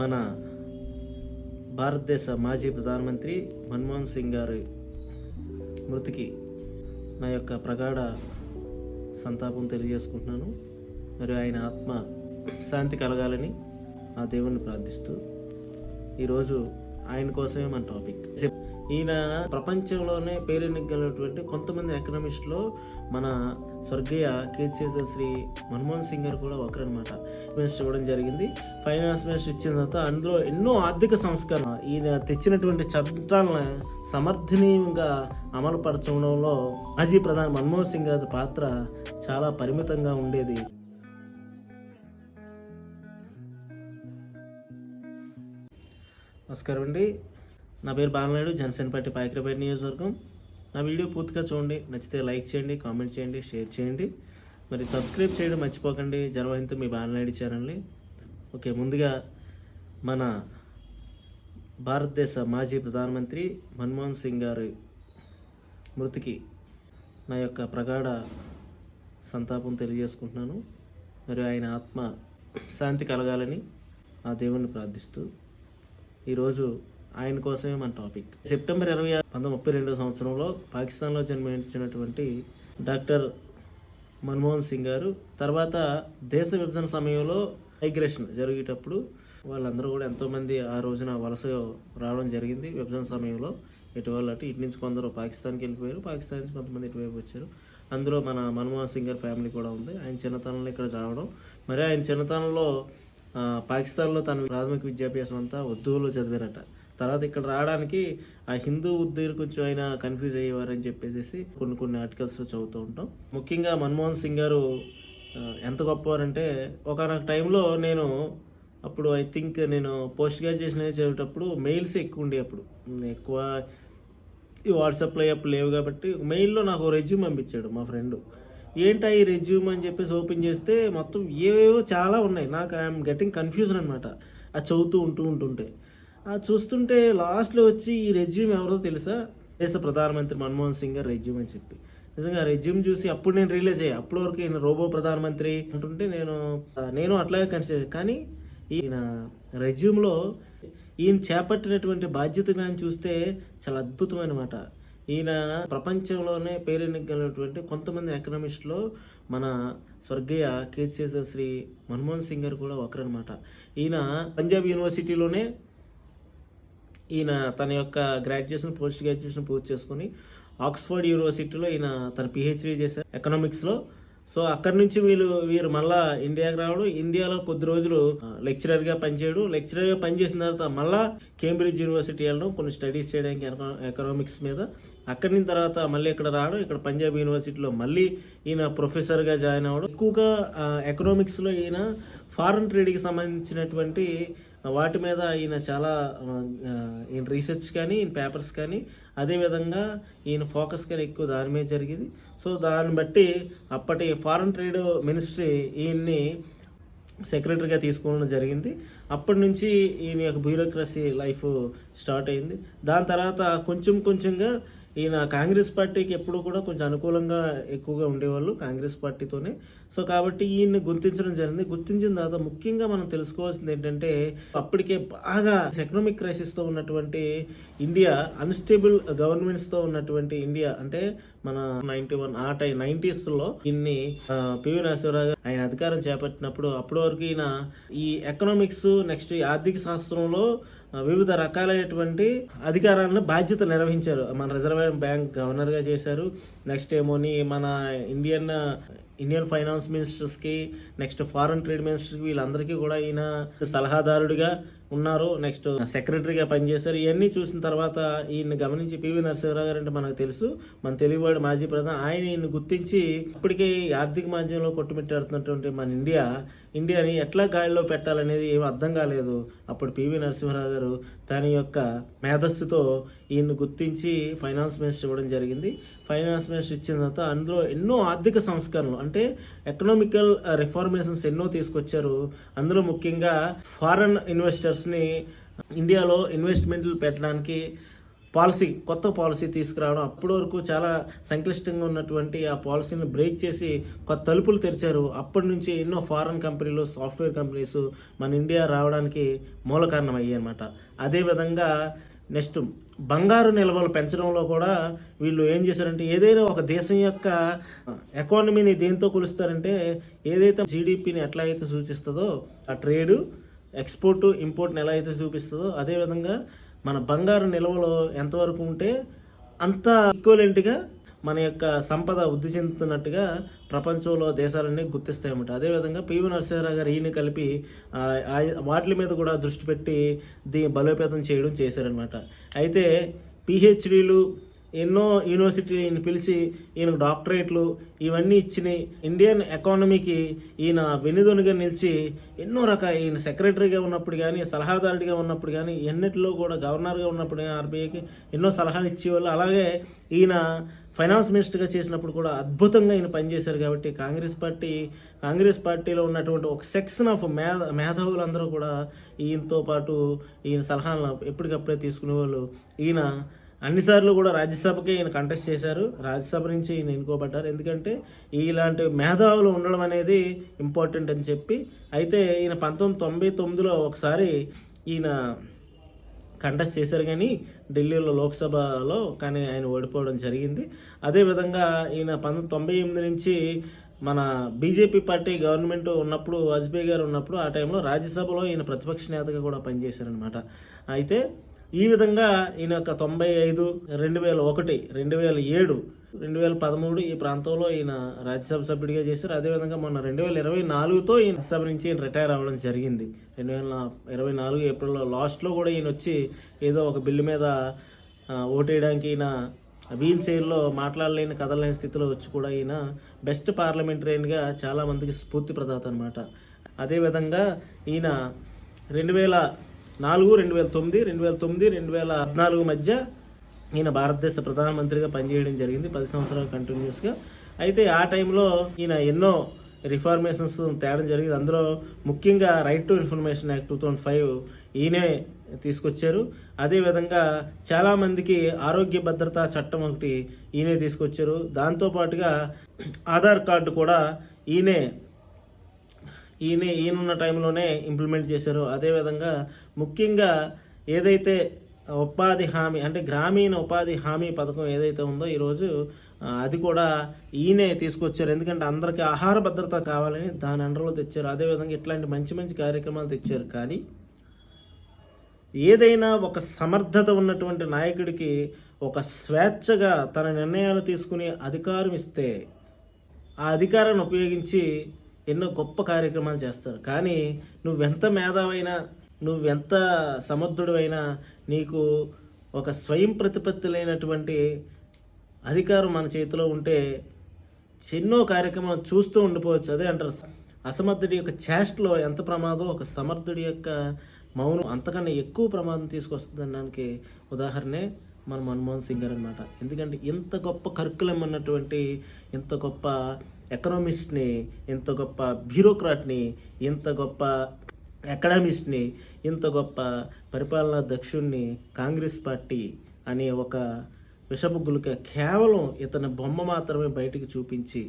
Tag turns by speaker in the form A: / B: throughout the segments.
A: మన భారతదేశ మాజీ ప్రధానమంత్రి మన్మోహన్ సింగ్ గారి మృతికి నా యొక్క ప్రగాఢ సంతాపం తెలియజేసుకుంటున్నాను. మరియు ఆయన ఆత్మ శాంతి కలగాలని ఆ దేవుణ్ణి ప్రార్థిస్తూ ఈరోజు ఆయన కోసమే మన టాపిక్. ఈయన ప్రపంచంలోనే పేరెన్నికలటువంటి కొంతమంది ఎకనామిస్ట్లో మన స్వర్గీయ కేసీఎస్ శ్రీ మన్మోహన్ సింగ్ గారు కూడా ఒకరనమాట మినిస్టర్ ఇవ్వడం జరిగింది. ఫైనాన్స్ మినిస్టర్ ఇచ్చిన తర్వాత అందులో ఎన్నో ఆర్థిక సంస్కరణ ఈయన తెచ్చినటువంటి చట్టాలను సమర్థనీయంగా అమలుపరచడంలో మాజీ ప్రధాని మన్మోహన్ సింగ్ గారి పాత్ర చాలా పరిమితంగా ఉండేది. నమస్కారం అండి నా పేరు బాలనాయుడు జనసేన పార్టీ పాయకరపేట నియోజకవర్గం. నా వీడియో పూర్తిగా చూడండి నచ్చితే లైక్ చేయండి కామెంట్ చేయండి షేర్ చేయండి. మరి సబ్స్క్రైబ్ చేయడం మర్చిపోకండి జనవహింత మీ బాలనాయుడు ఛానల్ని. ఓకే ముందుగా మన భారతదేశ మాజీ ప్రధానమంత్రి మన్మోహన్ సింగ్ గారి మృతికి నా యొక్క ప్రగాఢ సంతాపం తెలియజేసుకుంటున్నాను. మరియు ఆయన ఆత్మ శాంతి కలగాలని ఆ దేవుణ్ణి ప్రార్థిస్తూ ఈరోజు ఆయన కోసమే మన టాపిక్. సెప్టెంబర్ ఇరవై ఆరు పంతొమ్మిది ముప్పై రెండో సంవత్సరంలో పాకిస్తాన్లో జన్మించినటువంటి డాక్టర్ మన్మోహన్ సింగ్ గారు తర్వాత దేశ విభజన సమయంలో మైగ్రేషన్ జరిగేటప్పుడు వాళ్ళందరూ కూడా ఎంతోమంది ఆ రోజున వలస రావడం జరిగింది. విభజన సమయంలో ఇటువల్ల అటు ఇటు నుంచి కొందరు పాకిస్తాన్కి వెళ్ళిపోయారు. పాకిస్తాన్ నుంచి కొంతమంది ఇటువైపు వచ్చారు. అందులో మన మన్మోహన్ సింగ్ గారి ఫ్యామిలీ కూడా ఉంది. ఆయన చిన్నతనంలో ఇక్కడ రావడం. మరి ఆయన చిన్నతనంలో పాకిస్తాన్లో తన ప్రాథమిక విద్యాభ్యాసం అంతా ఉర్దూలో చదివారట. తర్వాత ఇక్కడ రావడానికి ఆ హిందూ ఉద్దీర్ కొంచెం అయినా కన్ఫ్యూజ్ అయ్యేవారని చెప్పేసి కొన్ని కొన్ని ఆర్టికల్స్ చదువుతూ ఉంటాం. ముఖ్యంగా మన్మోహన్ సింగ్ గారు ఎంత గొప్పవారంటే ఒకనొక టైంలో నేను అప్పుడు ఐ థింక్ నేను పోస్ట్ గ్రాడ్యుయేషన్ అనేది చదివేటప్పుడు మెయిల్స్ ఎక్కువ ఉండే అప్పుడు. ఎక్కువ ఈ వాట్సాప్లో అప్పుడు లేవు కాబట్టి మెయిల్లో నాకు రెజ్యూమ్ పంపించాడు మా ఫ్రెండ్ ఏంటా ఈ రెజ్యూమ్ అని చెప్పేసి ఓపెన్ చేస్తే మొత్తం ఏవేవో చాలా ఉన్నాయి. నాకు ఐఎమ్ గెటింగ్ కన్ఫ్యూజన్ అనమాట అది చదువుతూ ఉంటూ ఉంటుంటే. చూస్తుంటే లాస్ట్లో వచ్చి ఈ రెజ్యూమ్ ఎవరో తెలుసా? దేశ ప్రధానమంత్రి మన్మోహన్ సింగ్ గారు రెజ్యూమ్ అని చెప్పి. నిజంగా రెజ్యూమ్ చూసి అప్పుడు నేను రిలీజ్ అయ్యా. అప్పటి వరకు ఈయన రోబో ప్రధానమంత్రి అంటుంటే నేను నేను అట్లాగే కన్సిడర్ కానీ ఈయన రెజ్యూమ్లో ఈయన చేపట్టినటువంటి బాధ్యత కానీ చూస్తే చాలా అద్భుతమైన మాట. ఈయన ప్రపంచంలోనే పేరెన్నికలటువంటి కొంతమంది ఎకనామిస్ట్లో మన స్వర్గీయ కేసీఎస్ శ్రీ మన్మోహన్ సింగ్ గారు కూడా ఒకరనమాట ఈయన పంజాబ్ యూనివర్సిటీలోనే ఈయన తన యొక్క గ్రాడ్యుయేషన్ పోస్ట్ గ్రాడ్యుయేషన్ పూర్తి చేసుకుని ఆక్స్ఫర్డ్ యూనివర్సిటీలో ఈయన తన పిహెచ్డీ చేశారు ఎకనామిక్స్లో సో అక్కడి నుంచి వీళ్ళు వీరు మళ్ళా ఇండియాకి రావడం ఇండియాలో కొద్ది రోజులు లెక్చరర్గా పనిచేయడం. లెక్చరర్గా పనిచేసిన తర్వాత మళ్ళా కేంబ్రిడ్జ్ యూనివర్సిటీ వెళ్ళడం కొన్ని స్టడీస్ చేయడానికి ఎకనా- ఎకనామిక్స్ మీద. అక్కడి నుంచి తర్వాత మళ్ళీ ఇక్కడ రావడం ఇక్కడ పంజాబ్ యూనివర్సిటీలో మళ్ళీ ఈయన ప్రొఫెసర్గా జాయిన్ అవ్వడం. ఎక్కువగా ఎకనామిక్స్లో ఈయన ఫారెన్ ట్రేడ్కి సంబంధించినటువంటి వాటి మీద ఈయన చాలా ఈయన రీసెర్చ్ కానీ ఈయన పేపర్స్ కానీ అదేవిధంగా ఈయన ఫోకస్ కానీ ఎక్కువ దాని మీద జరిగింది. సో దాన్ని బట్టి అప్పటి ఫారెన్ ట్రేడ్ మినిస్ట్రీ ఈయన్ని సెక్రటరీగా తీసుకోవడం జరిగింది. అప్పటి నుంచి ఈయన యొక్క బ్యూరోక్రసీ లైఫ్ స్టార్ట్ అయింది. దాని తర్వాత కొంచెం కొంచెంగా ఈయన కాంగ్రెస్ పార్టీకి ఎప్పుడు కూడా కొంచెం అనుకూలంగా ఎక్కువగా ఉండేవాళ్ళు కాంగ్రెస్ పార్టీతోనే. సో కాబట్టి ఈయన్ని గుర్తించడం జరిగింది. గుర్తించిన తర్వాత ముఖ్యంగా మనం తెలుసుకోవాల్సింది ఏంటంటే అప్పటికే బాగా ఎకనామిక్ క్రైసిస్తో ఉన్నటువంటి ఇండియా అన్స్టేబుల్ గవర్నమెంట్స్తో ఉన్నటువంటి ఇండియా అంటే మన నైన్టీ వన్ ఆ టైం నైంటీస్లో ఇన్ని పివి నరసింహరావు ఆయన అధికారం చేపట్టినప్పుడు అప్పటి వరకు ఈయన ఈ ఎకనామిక్స్ నెక్స్ట్ ఈ ఆర్థిక శాస్త్రంలో వివిధ రకాలైనటువంటి అధికారాలను బాధ్యత నిర్వహించారు. మన రిజర్వ్ బ్యాంక్ గవర్నర్గా చేశారు. నెక్స్ట్ ఏమోని మన ఇండియన్ ఇండియన్ ఫైనాన్స్ మినిస్టర్స్కి నెక్స్ట్ ఫారెన్ ట్రేడ్ మినిస్టర్కి వీళ్ళందరికీ కూడా ఈయన సలహాదారుడిగా ఉన్నారు నెక్స్ట్ సెక్రటరీగా పనిచేశారు. ఇవన్నీ చూసిన తర్వాత ఈయన్ని గమనించి పివి నరసింహరావు గారు అంటే మనకు తెలుసు. మన తెలుగువాడు మాజీ ప్రధాని. ఆయన ఈయన గుర్తించి ఇప్పటికే ఈ ఆర్థిక మాధ్యమంలో కొట్టుమిట్టాడుతున్నటువంటి మన ఇండియా ఇండియాని ఎట్లా గాడిలో పెట్టాలనేది ఏం అర్థం కాలేదు. అప్పుడు పివి నరసింహరావు గారు తన యొక్క మేధస్సుతో ఈయన్ని గుర్తించి ఫైనాన్స్ మినిస్టర్ ఇవ్వడం జరిగింది. ఫైనాన్స్ మినిస్టర్ ఇచ్చిన తర్వాత అందులో ఎన్నో ఆర్థిక సంస్కరణలు అంటే ఎకనామికల్ రిఫార్మేషన్స్ ఎన్నో తీసుకొచ్చారు. అందులో ముఖ్యంగా ఫారెన్ ఇన్వెస్టర్స్ ఇన్వెస్టర్స్ని ఇండియాలో ఇన్వెస్ట్మెంట్లు పెట్టడానికి పాలసీ కొత్త పాలసీ తీసుకురావడం. అప్పటి వరకు చాలా సంక్లిష్టంగా ఉన్నటువంటి ఆ పాలసీని బ్రేక్ చేసి కొత్త తలుపులు తెరిచారు. అప్పటి నుంచి ఎన్నో ఫారెన్ కంపెనీలు సాఫ్ట్వేర్ కంపెనీస్ మన ఇండియా రావడానికి మూల కారణం అయ్యాయి అనమాట అదేవిధంగా నెక్స్ట్ బంగారు నిల్వలు పెంచడంలో కూడా వీళ్ళు ఏం చేశారంటే ఏదైనా ఒక దేశం యొక్క ఎకానమీని దేంతో కొలుస్తారంటే ఏదైతే జీడిపిని ఎట్లా అయితే సూచిస్తుందో ఆ ట్రేడు ఎక్స్పోర్ట్ ఇంపోర్ట్ని ఎలా అయితే చూపిస్తుందో అదేవిధంగా మన బంగారు నిల్వలో ఎంతవరకు ఉంటే అంత ఈక్వలెంట్గా మన యొక్క సంపద వృద్ధి చెందుతున్నట్టుగా ప్రపంచంలో దేశాలన్నీ గుర్తిస్తాయన్నమాట. అదేవిధంగా పివి నరసింహారావు గారు ఈయన కలిపి వాటి మీద కూడా దృష్టి పెట్టి దీ బలోపేతం చేయడం చేశారనమాట అయితే పిహెచ్డీలు ఎన్నో యూనివర్సిటీని ఈయన పిలిచి ఈయనకు డాక్టరేట్లు ఇవన్నీ ఇచ్చినాయి ఇండియన్ ఎకానమీకి ఈయన వెనుదొనుగా నిలిచి ఎన్నో రకాల ఈయన సెక్రటరీగా ఉన్నప్పుడు కానీ సలహాదారుడిగా ఉన్నప్పుడు కానీ ఎన్నిటిలో కూడా గవర్నర్గా ఉన్నప్పుడు కానీ ఆర్బీఐకి ఎన్నో సలహాలు ఇచ్చేవాళ్ళు. అలాగే ఈయన ఫైనాన్స్ మినిస్టర్గా చేసినప్పుడు కూడా అద్భుతంగా ఈయన పనిచేశారు కాబట్టి కాంగ్రెస్ పార్టీ కాంగ్రెస్ పార్టీలో ఉన్నటువంటి ఒక సెక్షన్ ఆఫ్ మేధ మేధావులందరూ కూడా ఈయనతో పాటు ఈయన సలహాలను ఎప్పటికప్పుడే తీసుకునేవాళ్ళు. ఈయన అన్నిసార్లు కూడా రాజ్యసభకే ఈయన కంటెస్ట్ చేశారు. రాజ్యసభ నుంచి ఈయన ఎన్నుకోబడ్డారు. ఎందుకంటే ఇలాంటి మేధావులు ఉండడం అనేది ఇంపార్టెంట్ అని చెప్పి అయితే ఈయన పంతొమ్మిది తొంభై తొమ్మిదిలో ఒకసారి ఈయన కంటెస్ట్ చేశారు కానీ ఢిల్లీలో లోక్సభలో కానీ ఆయన ఓడిపోవడం జరిగింది. అదేవిధంగా ఈయన పంతొమ్మిది తొంభై ఎనిమిది నుంచి మన బీజేపీ పార్టీ గవర్నమెంట్ ఉన్నప్పుడు వాజ్పేయి గారు ఉన్నప్పుడు ఆ టైంలో రాజ్యసభలో ఈయన ప్రతిపక్ష నేతగా కూడా పనిచేశారనమాట అయితే ఈ విధంగా ఈయన యొక్క తొంభై ఐదు రెండు వేల ఒకటి రెండు వేల ఏడు రెండు వేల పదమూడు ఈ ప్రాంతంలో ఈయన రాజ్యసభ సభ్యుడిగా చేశారు. అదేవిధంగా మొన్న రెండు వేల ఇరవై నాలుగుతో ఈయన రాజ్యసభ నుంచి ఈయన రిటైర్ అవ్వడం జరిగింది. రెండు వేల ఇరవై నాలుగు ఏప్రిల్లో లాస్ట్లో కూడా ఈయన వచ్చి ఏదో ఒక బిల్లు మీద ఓటేయడానికి ఈయన వీల్ చైర్లో మాట్లాడలేని కదలలేని స్థితిలో వచ్చి కూడా ఈయన బెస్ట్ పార్లమెంటరీగా చాలామందికి స్ఫూర్తి ప్రదాత అనమాట అదేవిధంగా ఈయన రెండు వేల నాలుగు రెండు వేల తొమ్మిది రెండు వేల తొమ్మిది రెండు వేల పద్నాలుగు మధ్య ఈయన భారతదేశ ప్రధానమంత్రిగా పనిచేయడం జరిగింది పది సంవత్సరాలు కంటిన్యూస్గా. అయితే ఆ టైంలో ఈయన ఎన్నో రిఫార్మేషన్స్ తేడం జరిగింది. అందులో ముఖ్యంగా right to information act two thousand five ఈయనే తీసుకొచ్చారు. అదేవిధంగా చాలామందికి ఆరోగ్య భద్రతా చట్టం ఒకటి ఈయనే తీసుకొచ్చారు. దాంతోపాటుగా ఆధార్ కార్డు కూడా ఈయనే ఈయన ఈయనున్న టైంలోనే ఇంప్లిమెంట్ చేశారు. అదేవిధంగా ముఖ్యంగా ఏదైతే ఉపాధి హామీ అంటే గ్రామీణ ఉపాధి హామీ పథకం ఏదైతే ఉందో ఈరోజు అది కూడా ఈయనే తీసుకొచ్చారు. ఎందుకంటే అందరికీ ఆహార భద్రత కావాలని దాని అండర్లో తెచ్చారు. అదేవిధంగా ఇట్లాంటి మంచి మంచి కార్యక్రమాలు తెచ్చారు. కానీ ఏదైనా ఒక సమర్థత ఉన్నటువంటి నాయకుడికి ఒక స్వేచ్ఛగా తన నిర్ణయాలు తీసుకునే అధికారం ఇస్తే ఆ అధికారాన్ని ఉపయోగించి ఎన్నో గొప్ప కార్యక్రమాలు చేస్తారు. కానీ నువ్వెంత మేధావైనా నువ్వెంత సమర్థుడైనా నీకు ఒక స్వయం ప్రతిపత్తి లేనటువంటి అధికారం మన చేతిలో ఉంటే ఎన్నో కార్యక్రమాలు చూస్తూ ఉండిపోవచ్చు. అదే అంటారు. అసమర్థుడి యొక్క చేష్టలో ఎంత ప్రమాదం ఒక సమర్థుడి యొక్క మౌనం అంతకన్నా ఎక్కువ ప్రమాదం తీసుకొస్తుంది అనడానికి ఉదాహరణే మన మన్మోహన్ సింగ్ గారు అనమాట ఎందుకంటే ఇంత గొప్ప కరికులం ఉన్నటువంటి ఇంత గొప్ప ఎకనామిస్ట్ని ఇంత గొప్ప బ్యూరోక్రాట్ని ఇంత గొప్ప అకాడమిస్ట్ని ఇంత గొప్ప పరిపాలనా దక్షుణ్ణి కాంగ్రెస్ పార్టీ అనే ఒక విషపు గులిక కేవలం ఇతని బొమ్మ మాత్రమే బయటికి చూపించి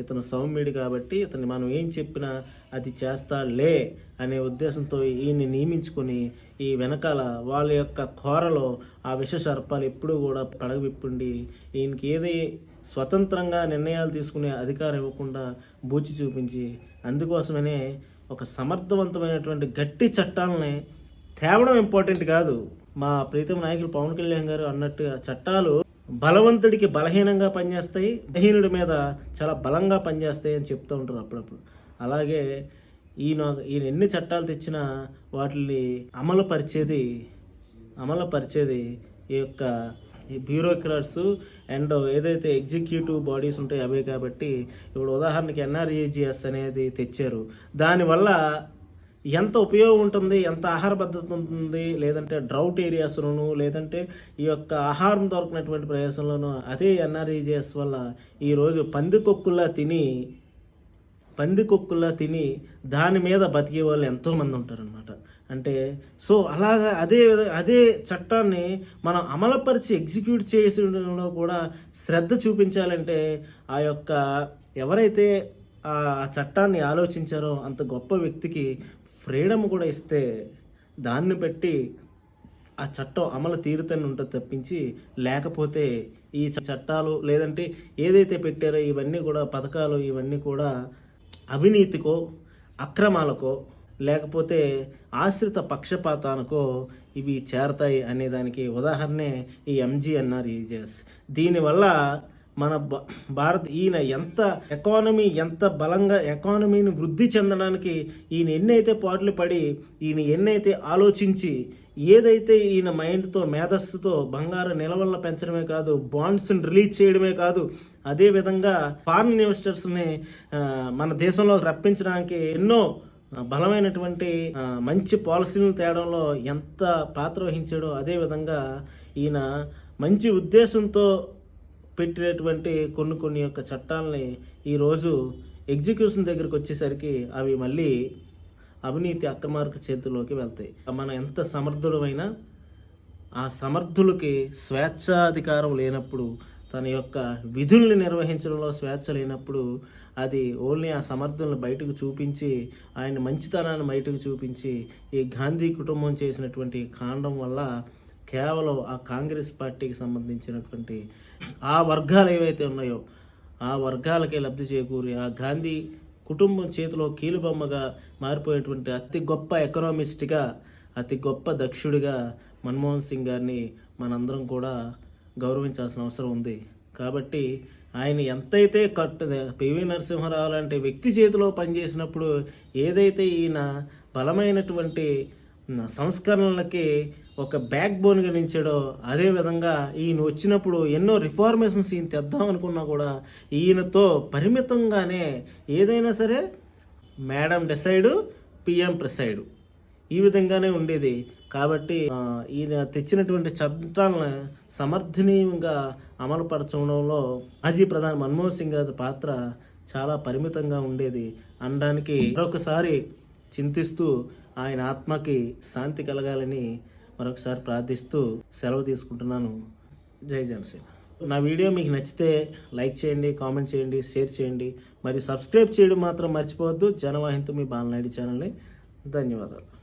A: ఇతను సౌమ్యుడు కాబట్టి ఇతన్ని మనం ఏం చెప్పినా అది చేస్తా లే అనే ఉద్దేశంతో ఈయన్ని నియమించుకొని ఈ వెనకాల వాళ్ళ యొక్క కోరలో ఆ విష సర్పాలు ఎప్పుడూ కూడా పడగవిప్పుండి ఈయనకి ఏది స్వతంత్రంగా నిర్ణయాలు తీసుకునే అధికారం ఇవ్వకుండా బూచి చూపించి అందుకోసమనే ఒక సమర్థవంతమైనటువంటి గట్టి చట్టాలని తేవడం ఇంపార్టెంట్ కాదు. మా ప్రీతం నాయకులు పవన్ కళ్యాణ్ గారు అన్నట్టు ఆ చట్టాలు బలవంతుడికి బలహీనంగా పనిచేస్తాయి బలహీనుడి మీద చాలా బలంగా పనిచేస్తాయి అని చెప్తూ ఉంటారు అప్పుడప్పుడు. అలాగే ఈయన ఈయన ఎన్ని చట్టాలు తెచ్చినా వాటిని అమలుపరిచేది అమలుపరిచేది ఈ యొక్క ఈ బ్యూరోక్రాట్స్ అండ్ ఏదైతే ఎగ్జిక్యూటివ్ బాడీస్ ఉంటాయో అవే కాబట్టి ఇప్పుడు ఉదాహరణకి ఎన్ఆర్ఏజిఎస్ అనేది తెచ్చారు. దానివల్ల ఎంత ఉపయోగం ఉంటుంది ఎంత ఆహార భద్రత ఉంటుంది లేదంటే డ్రౌట్ ఏరియాస్లోను లేదంటే ఈ యొక్క ఆహారం దొరకనటువంటి ప్రదేశంలోనూ అదే ఎన్ఆర్ఈజిఎస్ వల్ల ఈరోజు పందికొక్కుల్లా తిని పందికొక్కుల్లా తిని దాని మీద బతికే వాళ్ళు ఎంతోమంది ఉంటారనమాట అంటే సో అలాగా అదే అదే చట్టాన్ని మనం అమలుపరిచి ఎగ్జిక్యూట్ చేసడంలో కూడా శ్రద్ధ చూపించాలంటే ఆ యొక్క ఎవరైతే ఆ చట్టాన్ని ఆలోచించారో అంత గొప్ప వ్యక్తికి ఫ్రీడమ్ కూడా ఇస్తే దాన్ని బట్టి ఆ చట్టం అమలు తీరుతని ఉంటుంది తప్పించి లేకపోతే ఈ చట్టాలు లేదంటే ఏదైతే పెట్టారో ఇవన్నీ కూడా పథకాలు ఇవన్నీ కూడా అవినీతికో అక్రమాలకో లేకపోతే ఆశ్రిత పక్షపాతానికో ఇవి చేరతాయి అనే దానికి ఉదాహరణే ఈ ఎంజీఎన్ఆర్ ఈజెస్ దీనివల్ల మన భ- భారత్ ఈయన ఎంత ఎకానమీ ఎంత బలంగా ఎకానమీని వృద్ధి చెందడానికి ఈయన ఎన్నైతే పాటలు పడి ఈయన ఎన్నైతే ఆలోచించి ఏదైతే ఈయన మైండ్తో మేధస్సుతో బంగారు నిలవల్ల పెంచడమే కాదు బాండ్స్ని రిలీజ్ చేయడమే కాదు అదేవిధంగా ఫారిన్ ఇన్వెస్టర్స్ని మన దేశంలోకి రప్పించడానికి ఎన్నో బలమైనటువంటి మంచి పాలసీలను తేడంలో ఎంత పాత్ర వహించాడో అదే విధంగా ఈయన మంచి ఉద్దేశంతో పెట్టినటువంటి కొన్ని కొన్ని యొక్క చట్టాలని ఈరోజు ఎగ్జిక్యూషన్ దగ్గరికి వచ్చేసరికి అవి మళ్ళీ అవినీతి అక్రమార్క చేతుల్లోకి వెళ్తాయి. మనం ఎంత సమర్థులమైనా ఆ సమర్థులకి స్వేచ్ఛాధికారం లేనప్పుడు తన యొక్క విధుల్ని నిర్వహించడంలో స్వేచ్ఛ లేనప్పుడు అది ఓన్లీ ఆ సమర్థులను బయటకు చూపించి ఆయన మంచితనాన్ని బయటకు చూపించి ఈ గాంధీ కుటుంబం చేసినటువంటి కాండం వల్ల కేవలం ఆ కాంగ్రెస్ పార్టీకి సంబంధించినటువంటి ఆ వర్గాలు ఏవైతే ఉన్నాయో ఆ వర్గాలకే లబ్ధి చేకూరి ఆ గాంధీ కుటుంబం చేతిలో కీలుబొమ్మగా మారిపోయేటువంటి అతి గొప్ప ఎకనామిస్ట్గా అతి గొప్ప దక్షుడిగా మన్మోహన్ సింగ్ గారిని మనందరం కూడా గౌరవించాల్సిన అవసరం ఉంది. కాబట్టి ఆయన ఎంతైతే కట్టు పివి నరసింహారావు లాంటి వ్యక్తి చేతిలో పనిచేసినప్పుడు ఏదైతే ఈయన బలమైనటువంటి సంస్కరణలకి ఒక బ్యాక్ బోన్గా నిలిచాడో అదేవిధంగా ఈయన వచ్చినప్పుడు ఎన్నో రిఫార్మేషన్స్ ఈయన తెద్దాం అనుకున్నా కూడా ఈయనతో పరిమితంగానే ఏదైనా సరే మేడం డిసైడ్ పిఎం ప్రిసైడ్. ఈ విధంగానే ఉండేది. కాబట్టి ఈయన తెచ్చినటువంటి చట్టాలను సమర్థనీయంగా అమలుపరచడంలో మాజీ ప్రధాని మన్మోహన్ సింగ్ గారి పాత్ర చాలా పరిమితంగా ఉండేది. అనడానికి మరొకసారి చింతిస్తూ ఆయన ఆత్మకి శాంతి కలగాలని మరొకసారి ప్రార్థిస్తూ సెలవు తీసుకుంటున్నాను. జై జనసేన. నా వీడియో మీకు నచ్చితే లైక్ చేయండి కామెంట్ చేయండి షేర్ చేయండి. మరియు సబ్స్క్రైబ్ చేయడం మాత్రం మర్చిపోవద్దు. జనవాహింతో మీ బాలనాయుడు ఛానల్ని. ధన్యవాదాలు.